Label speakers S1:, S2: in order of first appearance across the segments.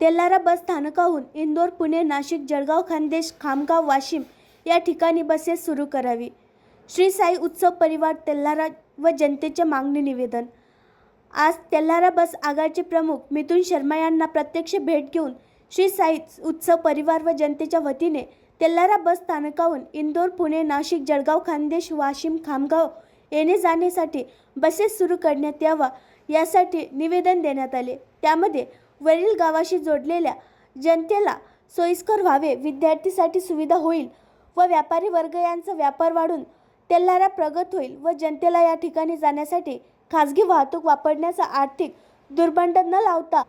S1: तेलारा बस स्थानकाहून इंदोर पुणे नाशिक जळगाव खानदेश खामगाव वाशिम या ठिकाणी बसेस सुरू करावी. श्री साई उत्सव परिवार तेल्हारा व जनतेचे मागणी निवेदन. आज तेल्हारा बस आगारचे प्रमुख मिथुन शर्मा यांना प्रत्यक्ष भेट घेऊन श्री साई उत्सव परिवार व जनतेच्या वतीने तेल्हारा बस स्थानकाहून इंदोर पुणे नाशिक जळगाव खानदेश वाशिम खामगाव येणे जाण्यासाठी बसेस सुरू करण्यात यावा यासाठी निवेदन देण्यात आले. त्यामध्ये वरील गावाशी जोडलेल्या जनतेला सोयीस्कर व्हावे विद्यार्थीसाठी सुविधा होईल व व्यापारी वर्ग यांचा व्यापार वाढून तेल्हारा प्रगत होईल व जनतेला या ठिकाणी जाण्यासाठी खाजगी वाहतूक वापरण्याचा आर्थिक दुर्बंड न लावता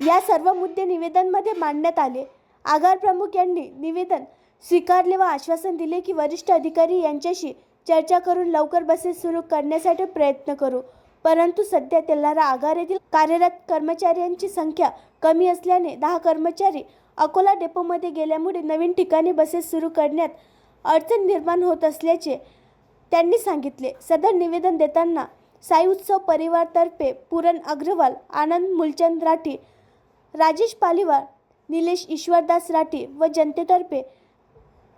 S1: या सर्व मुद्दे निवेदनमध्ये मांडण्यात आले. आगार प्रमुख यांनी निवेदन स्वीकारले व आश्वासन दिले की वरिष्ठ अधिकारी यांच्याशी चर्चा करून लवकर बसेस सुरू करण्यासाठी प्रयत्न करू. परंतु सध्या तेलारा आगार येथील कार्यरत कर्मचाऱ्यांची संख्या कमी असल्याने दहा कर्मचारी अकोला डेपोमध्ये गेल्यामुळे नवीन ठिकाणी बसेस सुरू करण्यात अडचण निर्माण होत असल्याचे त्यांनी सांगितले. सदर निवेदन देताना साई उत्सव परिवारतर्फे पुरण अग्रवाल आनंद मूलचंद राठी राजेश पालिवार निलेश ईश्वरदास राठी व जनतेतर्फे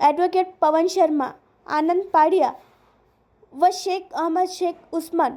S1: ॲडव्होकेट पवन शर्मा आनंद पाडिया व शेख अहमद शेख उस्मान